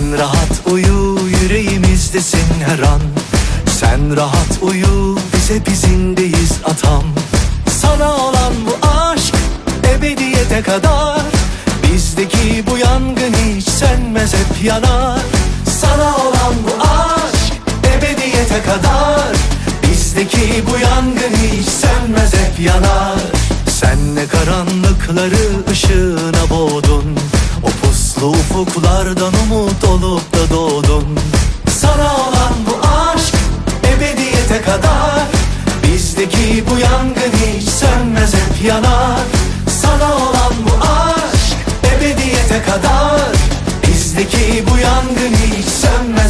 Sen rahat uyu yüreğimizdesin her an. Sen rahat uyu biz hep izindeyiz atam. Sana olan bu aşk ebediyete kadar. Bizdeki bu yangın hiç sönmez hep yanar. Sana olan bu aşk ebediyete kadar. Bizdeki bu yangın hiç sönmez hep yanar. Sen ne karanlıkları ışığına ufuklardan umut olup da doğdum. Sana olan bu aşk ebediyete kadar. Bizdeki bu yangın hiç sönmez hep yanar. Sana olan bu aşk ebediyete kadar. Bizdeki bu yangın hiç sönmez